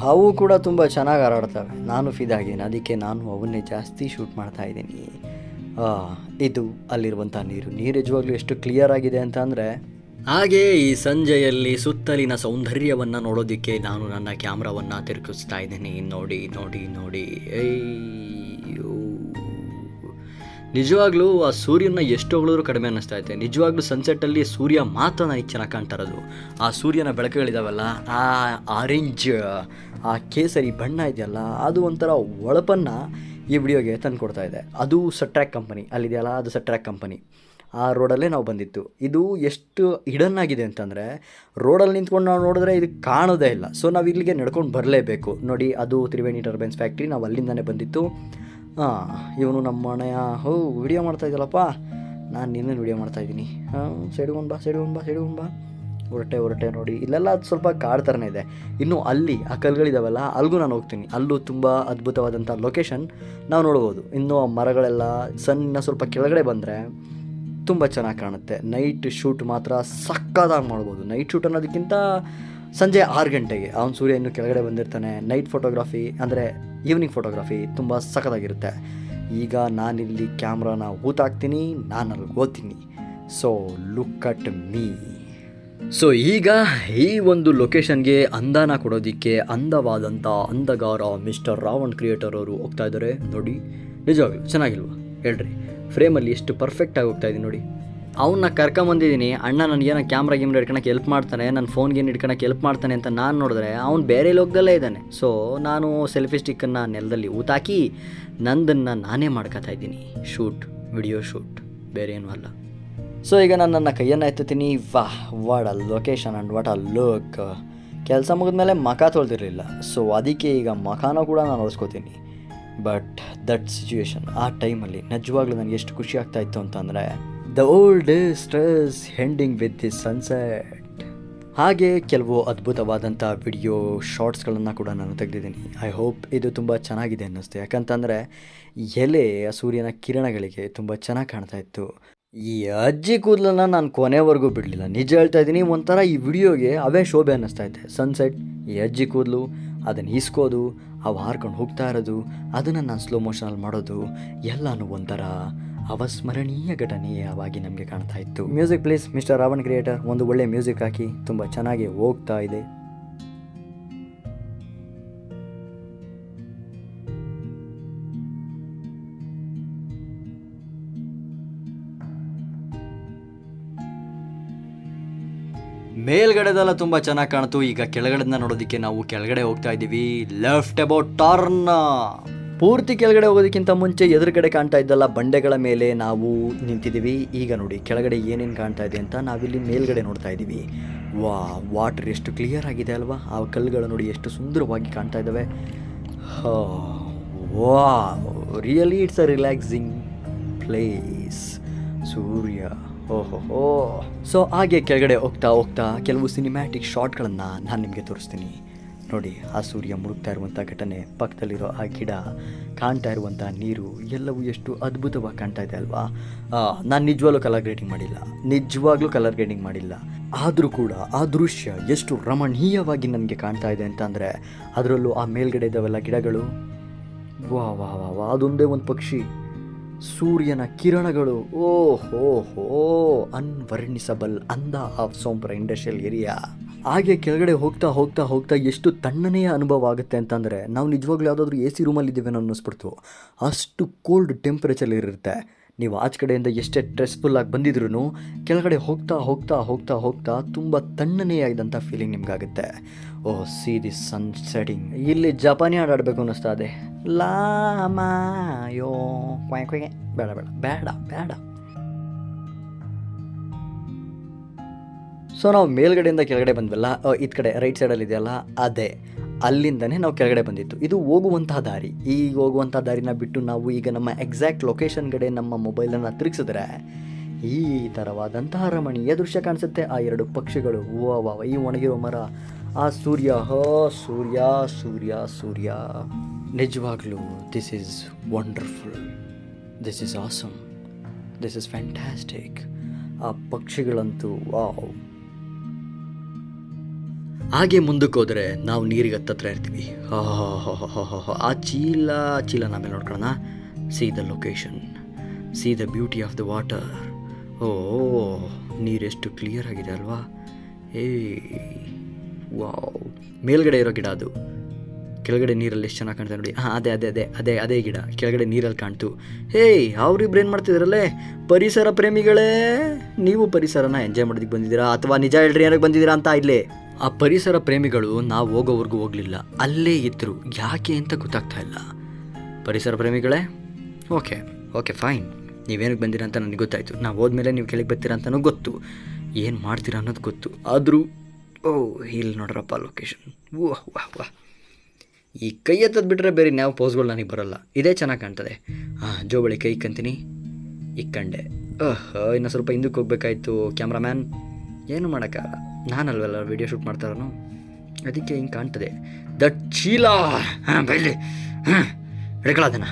ಅವು ಕೂಡ ತುಂಬ ಚೆನ್ನಾಗಿ ಹಾರಾಡ್ತವೆ. ನಾನು ಫಿದಾಗೇನು ಅದಕ್ಕೆ ನಾನು ಅವನ್ನೇ ಜಾಸ್ತಿ ಶೂಟ್ ಮಾಡ್ತಾ ಇದ್ದೀನಿ. ಇದು ಅಲ್ಲಿರುವಂಥ ನೀರು. ನೀರು ನಿಜವಾಗ್ಲೂ ಎಷ್ಟು ಕ್ಲಿಯರ್ ಆಗಿದೆ ಅಂತ ಅಂದರೆ ಹಾಗೆ ಈ ಸಂಜೆಯಲ್ಲಿ ಸುತ್ತಲಿನ ಸೌಂದರ್ಯವನ್ನು ನೋಡೋದಕ್ಕೆ ನಾನು ನನ್ನ ಕ್ಯಾಮ್ರಾವನ್ನು ತಿರುಗಿಸ್ತಾ ಇದ್ದೀನಿ. ನೋಡಿ ನೋಡಿ ನೋಡಿ. ಅಯ್ಯೋ. ನಿಜವಾಗ್ಲೂ ಆ ಸೂರ್ಯನ ಎಷ್ಟು ಹೊಗಳಿದ್ರು ಕಡಿಮೆ ಅನ್ನಿಸ್ತಾ ಇದೆ. ನಿಜವಾಗ್ಲೂ ಸನ್ಸೆಟ್ಟಲ್ಲಿ ಸೂರ್ಯ ಮಾತ್ರ ನನಗೆ ಚೆನ್ನಾಗಿ ಕಾಣ್ತಾ ಇರೋದು ಆ ಸೂರ್ಯನ ಬೆಳಕುಗಳಿದಾವಲ್ಲ, ಆ ಆರೆಂಜ್ ಆ ಕೇಸರಿ ಬಣ್ಣ ಇದೆಯಲ್ಲ, ಅದು ಒಂಥರ ಒಳಪನ್ನು ಈ ವಿಡಿಯೋಗೆ ತಂದು ಕೊಡ್ತಾ ಇದೆ. ಅದು ಸಟ್ರ್ಯಾಕ್ ಕಂಪನಿ ಅಲ್ಲಿದೆಯಲ್ಲ, ಅದು ಸಟ್ರ್ಯಾಕ್ ಕಂಪನಿ ಆ ರೋಡಲ್ಲೇ ನಾವು ಬಂದಿತ್ತು ಇದು ಎಷ್ಟು ಹಿಡನ್ ಆಗಿದೆ ಅಂತಂದರೆ ರೋಡಲ್ಲಿ ನಿಂತ್ಕೊಂಡು ನಾವು ನೋಡಿದ್ರೆ ಇದು ಕಾಣೋದೇ ಇಲ್ಲ. ಸೊ ನಾವು ಇಲ್ಲಿಗೆ ನಡ್ಕೊಂಡು ಬರಲೇಬೇಕು. ನೋಡಿ, ಅದು ತ್ರಿವೇಣಿ ಟರ್ಬೈನ್ಸ್ ಫ್ಯಾಕ್ಟ್ರಿ ನಾವು ಅಲ್ಲಿಂದನೇ ಬಂದಿತ್ತು ಹಾಂ ಇವನು ನಮ್ಮ ಮನೆಯ ಹೋ ವಿಡಿಯೋ ಮಾಡ್ತಾ ಇದ್ದಲ್ಲಪ್ಪ ನಾನು ನಿನ್ನ ವಿಡಿಯೋ ಮಾಡ್ತಾ ಇದ್ದೀನಿ. ಹಾಂ ಸೈಡ್ಗೊಂಡು ಬಾ ಸೈಡ್ಗೊಂಡು ಬಾ ಸೈಡ್ಗೊಂಡು ಬಾ. ಹೊರಟೆ ಹೊರಟೆ ನೋಡಿ. ಇಲ್ಲೆಲ್ಲ ಅದು ಸ್ವಲ್ಪ ಕಾಡು ಥರನೇ ಇದೆ. ಇನ್ನು ಅಲ್ಲಿ, ಆ ಕಲ್ಗಳಿದಾವಲ್ಲ ಅಲ್ಲಿಗೂ ನಾನು ಹೋಗ್ತೀನಿ. ಅಲ್ಲೂ ತುಂಬ ಅದ್ಭುತವಾದಂಥ ಲೊಕೇಶನ್ ನಾವು ನೋಡ್ಬೋದು. ಇನ್ನು ಆ ಮರಗಳೆಲ್ಲ ಸಣ್ಣ ಸ್ವಲ್ಪ ಕೆಳಗಡೆ ಬಂದರೆ ತುಂಬ ಚೆನ್ನಾಗಿ ಕಾಣುತ್ತೆ. ನೈಟ್ ಶೂಟ್ ಮಾತ್ರ ಸಕ್ಕದಾಗಿ ಮಾಡ್ಬೋದು. ನೈಟ್ ಶೂಟ್ ಅನ್ನೋದಕ್ಕಿಂತ ಸಂಜೆ ಆರು ಗಂಟೆಗೆ ಅವನು ಸೂರ್ಯ ಇನ್ನು ಕೆಳಗಡೆ ಬಂದಿರ್ತಾನೆ. ನೈಟ್ ಫೋಟೋಗ್ರಫಿ ಅಂದರೆ ಈವ್ನಿಂಗ್ ಫೋಟೋಗ್ರಫಿ ತುಂಬ ಸಖತ್ತಾಗಿರುತ್ತೆ. ಈಗ ನಾನಿಲ್ಲಿ ಕ್ಯಾಮ್ರಾನ ಊತಾಕ್ತೀನಿ ನಾನು ಅಲ್ಲಿ ಓದ್ತೀನಿ. So look at me so ಈಗ ಈ ಒಂದು ಲೊಕೇಶನ್ಗೆ ಅಂದಾನ ಕೊಡೋದಕ್ಕೆ ಅಂದವಾದಂಥ ಅಂದಗಾರ ಮಿಸ್ಟರ್ ರಾವಣ್ ಕ್ರಿಯೇಟರ್ ಅವರು ಹೋಗ್ತಾ ಇದ್ದಾರೆ. ನೋಡಿ, ನಿಜವಾಗ್ಲೂ ಚೆನ್ನಾಗಿಲ್ವಾ? ಹೇಳ್ರಿ. ಫ್ರೇಮಲ್ಲಿ ಎಷ್ಟು ಪರ್ಫೆಕ್ಟಾಗಿ ಹೋಗ್ತಾ ಇದ್ದೀನಿ ನೋಡಿ. ಅವನ್ನ ಕರ್ಕೊಂಬಂದಿದ್ದೀನಿ, ಅಣ್ಣ ನನಗೇನೋ ಕ್ಯಾಮ್ರಾ ಗಿಮ್ರಾ ಹಿಡ್ಕೊಳಕ್ಕೆ ಹೆಲ್ಪ್ ಮಾಡ್ತಾನೆ ನನ್ನ ಫೋನ್ಗೇನು ಹಿಡ್ಕೊಳಕ್ಕೆ ಹೆಲ್ಪ್ ಮಾಡ್ತಾನೆ ಅಂತ ನಾನು ನೋಡಿದ್ರೆ ಅವ್ನು ಬೇರೆ ಲೋಕದಲ್ಲೇ ಇದ್ದಾನೆ. ಸೊ ನಾನು ಸೆಲ್ಫಿ ಸ್ಟಿಕ್ಕನ್ನು ನೆಲದಲ್ಲಿ ಊತಾಕಿ ನಂದನ್ನು ನಾನೇ ಮಾಡ್ಕೊತಾ ಇದ್ದೀನಿ. ಶೂಟ್ ವಿಡಿಯೋ ಶೂಟ್ ಬೇರೆ ಏನೂ ಅಲ್ಲ. ಸೊ ಈಗ ನಾನು ನನ್ನ ಕೈಯನ್ನು ಎತ್ತುತ್ತೀನಿ. Wow what a location and what a look ಕೆಲಸ ಮುಗಿದ್ಮೇಲೆ ಮಖ ತೊಳೆದಿರಲಿಲ್ಲ. ಸೊ ಅದಕ್ಕೆ ಈಗ ಮಖಾನ ಕೂಡ ನಾನು ಹೊಡ್ಸ್ಕೊತೀನಿ ಬಟ್ ದಟ್ ಸಿಚುವೇಶನ್ ಆ ಟೈಮಲ್ಲಿ ನಿಜವಾಗ್ಲೂ ನನಗೆ ಎಷ್ಟು ಖುಷಿ ಆಗ್ತಾ ಇತ್ತು ಅಂತಂದರೆ the old stress ending with this sunset ಹಾಗೆ ಕೆಲವು ಅದ್ಭುತವಾದಂಥ ವಿಡಿಯೋ ಶಾರ್ಟ್ಸ್ಗಳನ್ನು ಕೂಡ ನಾನು ತೆಗೆದಿದ್ದೀನಿ. ಐ ಹೋಪ್ ಇದು ತುಂಬ ಚೆನ್ನಾಗಿದೆ ಅನ್ನಿಸ್ತು. ಯಾಕಂತಂದರೆ, ಎಲೆ ಸೂರ್ಯನ ಕಿರಣಗಳಿಗೆ ತುಂಬ ಚೆನ್ನಾಗಿ ಕಾಣ್ತಾ ಇತ್ತು. ಈ ಅಜ್ಜಿ ಕೂದಲನ್ನು ನಾನು ಕೊನೆವರೆಗೂ ಬಿಡಲಿಲ್ಲ. ನಿಜ ಹೇಳ್ತಾ ಇದ್ದೀನಿ, ಒಂಥರ ಈ ವಿಡಿಯೋಗೆ ಅವೇ ಶೋಭೆ ಅನ್ನಿಸ್ತಾ ಇದೆ. ಸನ್ಸೆಟ್ ಈ ಅಜ್ಜಿ ಕೂದಲು ಅದನ್ನು ಈಸ್ಕೋದು, ಅವು ಹಾರ್ಕೊಂಡು ಹೋಗ್ತಾ ಇರೋದು, ಅದನ್ನು ನಾನು ಸ್ಲೋ ಮೋಷನಲ್ಲಿ ಮಾಡೋದು, ಎಲ್ಲನೂ ಒಂಥರ ಅವಸ್ಮರಣೀಯ ಘಟನೆಯವಾಗಿ ನಮಗೆ ಕಾಣ್ತಾ ಇತ್ತು. Music please mister Ravan creator ಒಂದು ಒಳ್ಳೆ ಮ್ಯೂಸಿಕ್ ಹಾಕಿ ತುಂಬ ಚೆನ್ನಾಗಿ ಹೋಗ್ತಾ ಇದೆ. ಮೇಲ್ಗಡೆದೆಲ್ಲ ತುಂಬ ಚೆನ್ನಾಗಿ ಕಾಣ್ತು. ಈಗ ಕೆಳಗಡೆನ ನೋಡೋದಕ್ಕೆ ನಾವು ಕೆಳಗಡೆ ಹೋಗ್ತಾ ಇದ್ದೀವಿ. ಲೆಫ್ಟ್ ಅಬೌಟ್ ಟರ್ನ್ ಪೂರ್ತಿ ಕೆಳಗಡೆ ಹೋಗೋದಕ್ಕಿಂತ ಮುಂಚೆ ಎದುರುಗಡೆ ಕಾಣ್ತಾ ಇದ್ದಲ್ಲ ಬಂಡೆಗಳ ಮೇಲೆ ನಾವು ನಿಂತಿದ್ದೀವಿ. ಈಗ ನೋಡಿ, ಕೆಳಗಡೆ ಏನೇನು ಕಾಣ್ತಾ ಇದೆ ಅಂತ ನಾವಿಲ್ಲಿ ಮೇಲ್ಗಡೆ ನೋಡ್ತಾ ಇದ್ದೀವಿ. ವಾ ವಾಟರ್ ಎಷ್ಟು ಕ್ಲಿಯರ್ ಆಗಿದೆ ಅಲ್ವಾ? ಆ ಕಲ್ಲುಗಳು ನೋಡಿ ಎಷ್ಟು ಸುಂದರವಾಗಿ ಕಾಣ್ತಾ ಇದ್ದಾವೆ. Wow really it's a relaxing place ಸೂರ್ಯ. ಓಹೋ ಸೊ ಹಾಗೆ ಕೆಳಗಡೆ ಹೋಗ್ತಾ ಹೋಗ್ತಾ ಕೆಲವು ಸಿನಿಮ್ಯಾಟಿಕ್ ಶಾಟ್ಗಳನ್ನು ನಾನು ನಿಮಗೆ ತೋರಿಸ್ತೀನಿ. ನೋಡಿ, ಆ ಸೂರ್ಯ ಮುಳುಗ್ತಾ ಇರುವಂಥ ಘಟನೆ, ಪಕ್ಕದಲ್ಲಿರೋ ಆ ಗಿಡ, ಕಾಣ್ತಾ ಇರುವಂಥ ನೀರು, ಎಲ್ಲವೂ ಎಷ್ಟು ಅದ್ಭುತವಾಗಿ ಕಾಣ್ತಾ ಇದೆ ಅಲ್ವಾ? ನಾನು ನಿಜವಾಗ್ಲೂ ಕಲರ್ ಗ್ರೇಡಿಂಗ್ ಮಾಡಿಲ್ಲ. ನಿಜವಾಗ್ಲೂ ಕಲರ್ ಗ್ರೇಡಿಂಗ್ ಮಾಡಿಲ್ಲ. ಆದರೂ ಕೂಡ ಆ ದೃಶ್ಯ ಎಷ್ಟು ರಮಣೀಯವಾಗಿ ನನಗೆ ಕಾಣ್ತಾ ಇದೆ ಅಂತ ಅಂದರೆ, ಅದರಲ್ಲೂ ಆ ಮೇಲ್ಗಡೆ ಇದ್ದಾವೆಲ್ಲ ಗಿಡಗಳು? ವಾ ವಾ ವಾ ವಾ ಅದೊಂದೇ ಒಂದು ಪಕ್ಷಿ. ಸೂರ್ಯನ ಕಿರಣಗಳು. ಓ ಹೋ ಹೋ ಅನ್ವರ್ಣಿಸಬಲ್ ಅಂದ ಆಫ್ ಸೋಂಪ್ರ ಇಂಡಸ್ಟ್ರಿಯಲ್ ಏರಿಯಾ. ಹಾಗೆ ಕೆಳಗಡೆ ಹೋಗ್ತಾ ಹೋಗ್ತಾ ಹೋಗ್ತಾ ಎಷ್ಟು ತಣ್ಣನೆಯ ಅನುಭವ ಆಗುತ್ತೆ ಅಂತಂದರೆ, ನಾವು ನಿಜವಾಗ್ಲೂ ಯಾವುದಾದ್ರೂ ಎ ಸಿ ರೂಮಲ್ಲಿ ಅನ್ನಿಸ್ಬಿಡ್ತು ಅಷ್ಟು ಕೋಲ್ಡ್ ಟೆಂಪ್ರೇಚರ್ ಇರುತ್ತೆ. ನೀವು ಆಚೆ ಕಡೆಯಿಂದ ಎಷ್ಟೇ ಸ್ಟ್ರೆಸ್ಫುಲ್ಲಾಗಿ ಬಂದಿದ್ರೂ ಕೆಳಗಡೆ ಹೋಗ್ತಾ ಹೋಗ್ತಾ ಹೋಗ್ತಾ ಹೋಗ್ತಾ ತುಂಬ ತಣ್ಣನೆಯಾಗಿದ್ದಂಥ ಫೀಲಿಂಗ್ ನಿಮಗಾಗುತ್ತೆ. Oh see the sun setting ಇಲ್ಲಿ ಜಪಾನಿ ಆಡಾಡಬೇಕು ಅನ್ನಿಸ್ತಾ ಇದೆ. ಲಾಮಾಯೋ ಕ್ವಾಯ್ ಬೇಡ ಬೇಡ ಬೇಡ ಬೇಡ. ಸೊ ನಾವು ಮೇಲ್ಗಡೆಯಿಂದ ಕೆಳಗಡೆ ಬಂದ್ವಲ್ಲ ಇದು ಕಡೆ ರೈಟ್ ಸೈಡಲ್ಲಿ ಇದೆಯಲ್ಲ ಅದೇ. ಅಲ್ಲಿಂದನೇ ನಾವು ಕೆಳಗಡೆ ಬಂದಿತ್ತು ಇದು ಹೋಗುವಂತಹ ದಾರಿ. ಈ ಹೋಗುವಂತಹ ದಾರಿನ ಬಿಟ್ಟು ನಾವು ಈಗ ನಮ್ಮ ಎಕ್ಸಾಕ್ಟ್ ಲೊಕೇಶನ್ ಕಡೆ ನಮ್ಮ ಮೊಬೈಲನ್ನು ತಿರುಗಿಸಿದ್ರೆ ಈ ಥರವಾದಂತಹ ರಮಣೀಯ ದೃಶ್ಯ ಕಾಣಿಸುತ್ತೆ. ಆ ಎರಡು ಪಕ್ಷಿಗಳು, ಹೂವ ವಾ ಈ ಒಣಗಿರೋ ಮರ. ಆ ಸೂರ್ಯ, ಹೋ, ಸೂರ್ಯ ಸೂರ್ಯ ಸೂರ್ಯ. ನಿಜವಾಗ್ಲೂ this is wonderful this is awesome this is fantastic ಆ ಪಕ್ಷಿಗಳಂತೂ ವಾವ್ ಹಾಗೆ ಮುಂದಕ್ಕೆ ಹೋದರೆ ನಾವು ನೀರಿಗೆ ಹತ್ತತ್ರ ಇರ್ತೀವಿ. ಆ ಚೀಲ ಚೀಲ ಮೇಲೆ ನೋಡ್ಕೊಳ್ಳೋಣ. See the location see the beauty of the water oh ನೀರೆಷ್ಟು clear ಆಗಿದೆ ಅಲ್ವಾ? ಏ, ವಾವ್. ಮೇಲ್ಗಡೆ ಇರೋ ಗಿಡ ಅದು. ಕೆಳಗಡೆ ನೀರಲ್ಲಿ ಎಷ್ಟು ಚೆನ್ನಾಗಿ ಕಾಣ್ತದೆ ನೋಡಿ. ಹಾಂ, ಅದೇ ಅದೇ ಅದೇ ಅದೇ ಅದೇ ಗಿಡ. ಕೆಳಗಡೆ ನೀರಲ್ಲಿ ಕಾಣ್ತು. ಹೇಯ್ ಅವ್ರಿಬ್ರು ಏನು ಮಾಡ್ತಿದ್ರಲ್ಲೇ? ಪರಿಸರ ಪ್ರೇಮಿಗಳೇ, ನೀವು ಪರಿಸರನ ಎಂಜಾಯ್ ಮಾಡೋದಕ್ಕೆ ಬಂದಿದ್ದೀರಾ? ಅಥವಾ ನಿಜ ಹೇಳ್ರಿ ಏನಕ್ಕೆ ಬಂದಿದ್ದೀರಾ ಅಂತ ಇಲ್ಲೇ? ಆ ಪರಿಸರ ಪ್ರೇಮಿಗಳು ನಾವು ಹೋಗೋವರೆಗೂ ಹೋಗಲಿಲ್ಲ. ಅಲ್ಲೇ ಇದ್ದರು ಯಾಕೆ ಅಂತ ಗೊತ್ತಾಗ್ತಾ ಇಲ್ಲ. ಪರಿಸರ ಪ್ರೇಮಿಗಳೇ? ಓಕೆ. Okay, fine. ನೀವೇನಕ್ಕೆ ಬಂದಿರಂತ ನನಗೆ ಗೊತ್ತಾಯಿತು. ನಾವು ಹೋದ್ಮೇಲೆ ನೀವು ಕೆಳಗೆ ಬರ್ತೀರಾ ಅಂತಲೂ ಗೊತ್ತು. ಏನು ಮಾಡ್ತೀರಾ ಅನ್ನೋದು ಗೊತ್ತು. ಆದರೂ, ಓ, ಇಲ್ಲಿ ನೋಡ್ರಪ್ಪ ಲೊಕೇಶನ್ ವಾಹ್ ವಾಹ್ ವಾಹ್ ಈ ಕೈ ಎತ್ತದ್ ಬಿಟ್ಟರೆ ಬೇರೆ ಯಾವ ಪೋಸ್ಗಳು ನನಗೆ ಬರೋಲ್ಲ. ಇದೇ ಚೆನ್ನಾಗಿ ಕಾಣ್ತದೆ. ಹಾಂ ಜೋ ಬಳಿ ಕೈ ಕಂತೀನಿ. ಇಕ್ಕಂಡೆ ಅಹ್ ಇನ್ನೂ ಸ್ವಲ್ಪ ಹಿಂದಕ್ಕೆ ಹೋಗ್ಬೇಕಾಯ್ತು, ಕ್ಯಾಮ್ರಾಮ್ಯಾನ್. ಏನು ಮಾಡೋಕ್ಕಾಗಲ್ಲ ನಾನಲ್ವಲ್ಲ ವಿಡಿಯೋ ಶೂಟ್ ಮಾಡ್ತಾರನು? ಅದಕ್ಕೆ ಹಿಂಗೆ ಕಾಣ್ತದೆ. ದಟ್ ಚೀಲ ಹಾಂ, ಬೈಲಿ. ಹಾಂ ಹಿಡ್ಕೊಳ್ಳೋದನ್ನ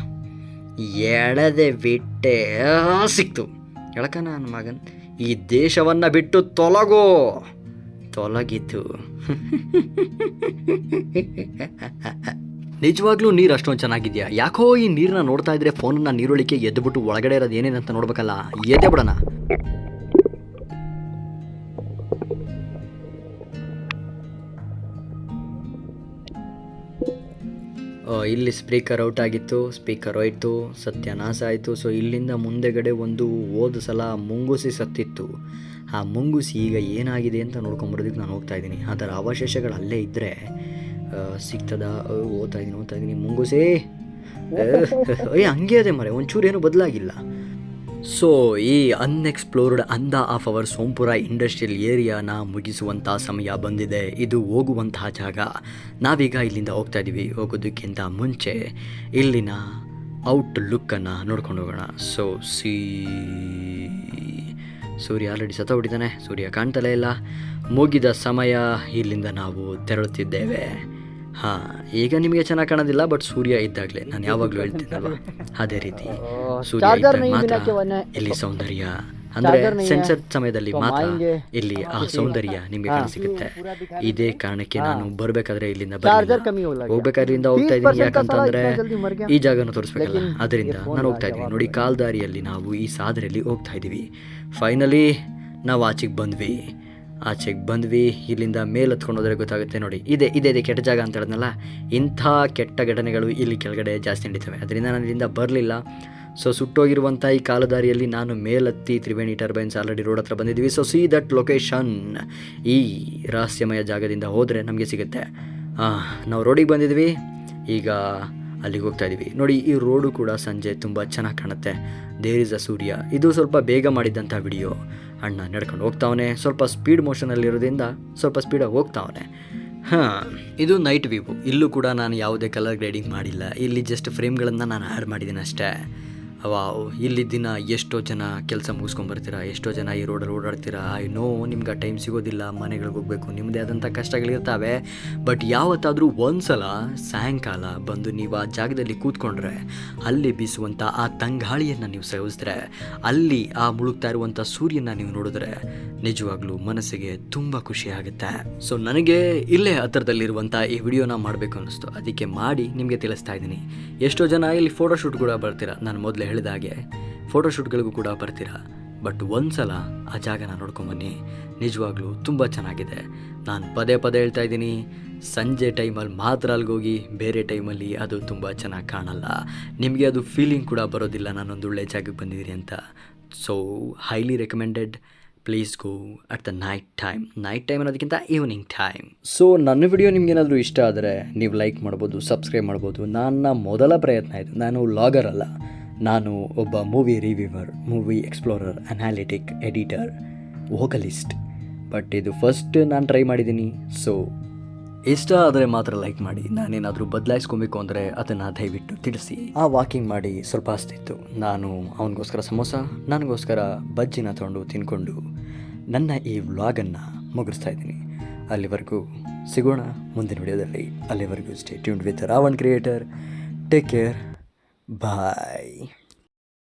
ಎಳೆದೆ ಬಿಟ್ಟೆ ಸಿಕ್ತು. ಎಳಕ ನನ್ನ ಮಗನ್, ಈ ದೇಶವನ್ನು ಬಿಟ್ಟು ತೊಲಗೋ. ತೊಲಗಿತು ನಿಜವಾಗ್ಲೂ ನೀರು ಅಷ್ಟೊಂದು ಚೆನ್ನಾಗಿದೆಯಾ? ಯಾಕೋ ಈ ನೀರನ್ನ ನೋಡ್ತಾ ಇದ್ರೆ ಫೋನನ್ನ ನೀರೊಳಿಕೆ ಎದ್ದುಬಿಟ್ಟು ಒಳಗಡೆ ಇರೋದು ಏನೇನಂತ ನೋಡ್ಬೇಕಲ್ಲ? ಎದ್ದೆ ಬಿಡೋಣ. ಇಲ್ಲಿ ಸ್ಪೀಕರ್ ಔಟ್ ಆಗಿತ್ತು ಸ್ಪೀಕರ್ ಹೋಯ್ತು ಸತ್ಯನಾಶ ಆಯಿತು. ಸೊ ಇಲ್ಲಿಂದ ಮುಂದೆಗಡೆ ಒಂದು ಹೋದ ಸಲ ಮುಂಗುಸಿ ಸತ್ತಿತ್ತು. ಆ ಮುಂಗುಸಿ ಈಗ ಏನಾಗಿದೆ ಅಂತ ನೋಡ್ಕೊಂಬರೋದಕ್ಕೆ ನಾನು ಹೋಗ್ತಾ ಇದ್ದೀನಿ. ಅದರ ಅವಶೇಷಗಳು ಅಲ್ಲೇ ಇದ್ದರೆ ಸಿಗ್ತದ? ಓದ್ತಾ ಇದ್ದೀನಿ ಓದ್ತಾ ಇದ್ದೀನಿ. ಮುಂಗುಸಿ. (laughs) ಏ ಹಂಗೆ ಅದೇ ಮರೆ ಒಂಚೂರು ಏನೂ ಬದಲಾಗಿಲ್ಲ. ಸೊ ಈ ಅನ್ಎಕ್ಸ್ಪ್ಲೋರ್ಡ್ ಅಂದ ಆಫ್ ಅವರ್ ಸೋಂಪುರ ಇಂಡಸ್ಟ್ರಿಯಲ್ ಏರಿಯಾನ ಮುಗಿಸುವಂಥ ಸಮಯ ಬಂದಿದೆ. ಇದು ಹೋಗುವಂತಹ ಜಾಗ. ನಾವೀಗ ಇಲ್ಲಿಂದ ಹೋಗ್ತಾ ಇದ್ದೀವಿ ಹೋಗೋದಕ್ಕಿಂತ ಮುಂಚೆ ಇಲ್ಲಿನ ಔಟ್ ಲುಕ್ಕನ್ನು ನೋಡ್ಕೊಂಡು ಹೋಗೋಣ. ಸೊ ಸಿ ಸೂರ್ಯ ಆಲ್ರೆಡಿ ಸತ ಹೊಡಿತಾನೆ ಸೂರ್ಯ ಕಾಣ್ತಲೇ ಇಲ್ಲ. ಮುಗಿದ ಸಮಯ ಇಲ್ಲಿಂದ ನಾವು ತೆರಳುತ್ತಿದ್ದೇವೆ. ಹಾಂ, ಈಗ ನಿಮಗೆ ಚೆನ್ನಾಗಿ ಕಾಣೋದಿಲ್ಲ ಬಟ್ ಸೂರ್ಯ ಇದ್ದಾಗಲೇ. ನಾನು ಯಾವಾಗಲೂ ಹೇಳ್ತೀನಲ್ವ? ಅದೇ ರೀತಿ. ಮಾತ್ರ ಇಲ್ಲಿ ಸೌಂದರ್ಯ ಅಂದ್ರೆ ಸೆನ್ಸರ್ ಸಮಯದಲ್ಲಿ ಮಾತ್ರ ಇಲ್ಲಿ ಆ ಸೌಂದರ್ಯ ನಿಮಗೆ ಕಾಣಸಿಗುತ್ತೆ ಇದೇ ಕಾರಣಕ್ಕೆ ನಾನು ಬರ್ಬೇಕಾದ್ರೆ ಇಲ್ಲಿಂದ ಹೋಗ್ಬೇಕಾದ್ರೆ ಇಲ್ಲಿಂದ ಹೋಗ್ತಾ ಇದ್ದೀನಿ. ಯಾಕಂತಂದ್ರೆ ಈ ಜಾಗನ ತೋರಿಸ್ಬೇಕಲ್ಲ. ಅದರಿಂದ ನಾನು ಹೋಗ್ತಾ ಇದ್ದೀನಿ. ನೋಡಿ ಕಾಲ್ದಾರಿಯಲ್ಲಿ ನಾವು ಈ ಸಾಧನೆಯಲ್ಲಿ ಹೋಗ್ತಾ ಇದ್ದೀವಿ. ಫೈನಲಿ ನಾವು ಆಚೆಗೆ ಬಂದ್ವಿ. ಆಚೆಗೆ ಬಂದ್ವಿ. ಇಲ್ಲಿಂದ ಮೇಲೆ ಹತ್ಕೊಂಡು ಹೋದ್ರೆ ಗೊತ್ತಾಗುತ್ತೆ. ನೋಡಿ ಇದೆ ಇದೆ ಇದೆ ಕೆಟ್ಟ ಜಾಗ ಅಂತ ಹೇಳಿದ್ನಲ್ಲ ಇಂಥ ಕೆಟ್ಟ ಘಟನೆಗಳು ಇಲ್ಲಿ ಕೆಳಗಡೆ ಜಾಸ್ತಿ ನಡೀತವೆ. ಅದರಿಂದ ನಾನು ಇಲ್ಲಿಂದ ಬರಲಿಲ್ಲ. ಸೊ ಸುಟ್ಟೋಗಿರುವಂಥ ಈ ಕಾಲದಾರಿಯಲ್ಲಿ ನಾನು ಮೇಲತ್ತಿ ತ್ರಿವೇಣಿ ಟರ್ಬೈನ್ಸ್ ಆಲ್ರೆಡಿ ರೋಡ್ ಹತ್ರ ಬಂದಿದ್ದೀವಿ. ಸೊ ಸಿ ದಟ್ ಲೊಕೇಶನ್ ಈ ರಹಸ್ಯಮಯ ಜಾಗದಿಂದ ಹೋದರೆ ನಮಗೆ ಸಿಗುತ್ತೆ. ನಾವು ರೋಡಿಗೆ ಬಂದಿದ್ವಿ ಈಗ ಅಲ್ಲಿಗೆ ಹೋಗ್ತಾ ಇದ್ದೀವಿ. ನೋಡಿ, ಈ ರೋಡು ಕೂಡ ಸಂಜೆ ತುಂಬ ಚೆನ್ನಾಗಿ ಕಾಣುತ್ತೆ. ದೇರ್ ಇಸ್ ಅ ಸೂರ್ಯ. ಇದು ಸ್ವಲ್ಪ ಬೇಗ ಮಾಡಿದ್ದಂಥ ವಿಡಿಯೋ ಅಣ್ಣ ನಡ್ಕೊಂಡು ಹೋಗ್ತಾವನೆ. ಸ್ವಲ್ಪ ಸ್ಪೀಡ್ ಮೋಷನಲ್ಲಿರೋದ್ರಿಂದ ಸ್ವಲ್ಪ ಸ್ಪೀಡಾಗಿ ಹೋಗ್ತಾವನೆ. ಹಾಂ, ಇದು ನೈಟ್ ವ್ಯೂ ಇಲ್ಲೂ ಕೂಡ ನಾನು ಯಾವುದೇ ಕಲರ್ ಗ್ರೇಡಿಂಗ್ ಮಾಡಿಲ್ಲ. ಇಲ್ಲಿ ಜಸ್ಟ್ ಫ್ರೇಮ್ಗಳನ್ನು ನಾನು ಆ್ಯಡ್ ಮಾಡಿದ್ದೀನಿ ಅಷ್ಟೇ ವಾವ್, ಇಲ್ಲಿ ದಿನ ಎಷ್ಟೋ ಜನ ಕೆಲಸ ಮುಗಿಸ್ಕೊಂಬರ್ತೀರಾ ಎಷ್ಟೋ ಜನ ಈ ರೋಡಲ್ಲಿ ಓಡಾಡ್ತೀರಾ. ಐ ನೋ ನಿಮ್ಗೆ ಆ ಟೈಮ್ ಸಿಗೋದಿಲ್ಲ, ಮನೆಗಳಿಗೆ ಹೋಗಬೇಕು ನಿಮ್ಮದೇ ಆದಂಥ ಕಷ್ಟಗಳಿರ್ತಾವೆ ಬಟ್ ಯಾವತ್ತಾದರೂ ಒಂದ್ಸಲ ಸಾಯಂಕಾಲ ಬಂದು ನೀವು ಆ ಜಾಗದಲ್ಲಿ ಕೂತ್ಕೊಂಡ್ರೆ, ಅಲ್ಲಿ ಬೀಸುವಂಥ ಆ ತಂಗಾಳಿಯನ್ನು ನೀವು ಸೇವಿಸಿದ್ರೆ ಅಲ್ಲಿ ಆ ಮುಳುಗ್ತಾ ಇರುವಂಥ ಸೂರ್ಯನ ನೀವು ನೋಡಿದ್ರೆ ನಿಜವಾಗ್ಲೂ ಮನಸ್ಸಿಗೆ ತುಂಬ ಖುಷಿ ಆಗುತ್ತೆ. ಸೊ ನನಗೆ ಇಲ್ಲೇ ಹತ್ತಿರದಲ್ಲಿರುವಂಥ ಈ ವಿಡಿಯೋನ ಮಾಡಬೇಕು ಅನ್ನಿಸ್ತು. ಅದಕ್ಕೆ ಮಾಡಿ ನಿಮಗೆ ತಿಳಿಸ್ತಾ ಇದ್ದೀನಿ. ಎಷ್ಟೋ ಜನ ಇಲ್ಲಿ ಫೋಟೋಶೂಟ್ ಕೂಡ ಬರ್ತೀರಾ? ನಾನು ಮೊದಲೇ ಹೇಳಿದ ಹಾಗೆ ಫೋಟೋಶೂಟ್ಗಳಿಗೂ ಕೂಡ ಬರ್ತೀರಾ? ಬಟ್ ಒಂದು ಸಲ ಆ ಜಾಗನ ನೋಡ್ಕೊಂಬನ್ನಿ ನಿಜವಾಗ್ಲೂ ತುಂಬ ಚೆನ್ನಾಗಿದೆ. ನಾನು ಪದೇ ಪದೇ ಹೇಳ್ತಾ ಇದ್ದೀನಿ. ಸಂಜೆ ಟೈಮಲ್ಲಿ ಮಾತ್ರ ಅಲ್ಗೋಗಿ ಬೇರೆ ಟೈಮಲ್ಲಿ ಅದು ತುಂಬ ಚೆನ್ನಾಗಿ ಕಾಣಲ್ಲ. ನಿಮಗೆ ಅದು ಫೀಲಿಂಗ್ ಕೂಡ ಬರೋದಿಲ್ಲ. ನಾನೊಂದು ಒಳ್ಳೆ ಜಾಗಕ್ಕೆ ಬಂದಿದ್ದೀನಿ ಅಂತ. So highly recommended please go at the night time night time ಅನ್ನೋದಕ್ಕಿಂತ ಈವ್ನಿಂಗ್ ಟೈಮ್ ಸೊ ನನ್ನ ವಿಡಿಯೋ ನಿಮ್ಗೇನಾದರೂ ಇಷ್ಟ ಆದರೆ ನೀವು ಲೈಕ್ ಮಾಡ್ಬೋದು ಸಬ್ಸ್ಕ್ರೈಬ್ ಮಾಡ್ಬೋದು. ನನ್ನ ಮೊದಲ ಪ್ರಯತ್ನ ಇದು. ನಾನು ಲಾಗರ್ ಅಲ್ಲ. ನಾನು ಒಬ್ಬ movie reviewer movie explorer analytic editor vocalist but ಇದು ಫಸ್ಟ್ ನಾನು ಟ್ರೈ ಮಾಡಿದ್ದೀನಿ. ಸೊ ಇಷ್ಟ ಆದರೆ ಮಾತ್ರ ಲೈಕ್ ಮಾಡಿ. ನಾನೇನಾದರೂ ಬದಲಾಯಿಸ್ಕೊಬೇಕು ಅಂದರೆ ಅದನ್ನು ದಯವಿಟ್ಟು ತಿಳಿಸಿ. ಆ ವಾಕಿಂಗ್ ಮಾಡಿ ಸ್ವಲ್ಪ ಆಸ್ತಿತ್ತು ನಾನು ಅವನಿಗೋಸ್ಕರ ಸಮೋಸ, ನನಗೋಸ್ಕರ ಬಜ್ಜಿನ ತೊಗೊಂಡು ತಿನ್ಕೊಂಡು ನನ್ನ ಈ ವ್ಲಾಗನ್ನು ಮುಗಿಸ್ತಾ ಇದ್ದೀನಿ. ಅಲ್ಲಿವರೆಗೂ ಸಿಗೋಣ ಮುಂದಿನ ವಿಡಿಯೋದಲ್ಲಿ. ಅಲ್ಲಿವರೆಗೂ stay tuned with Ravan creator take care bye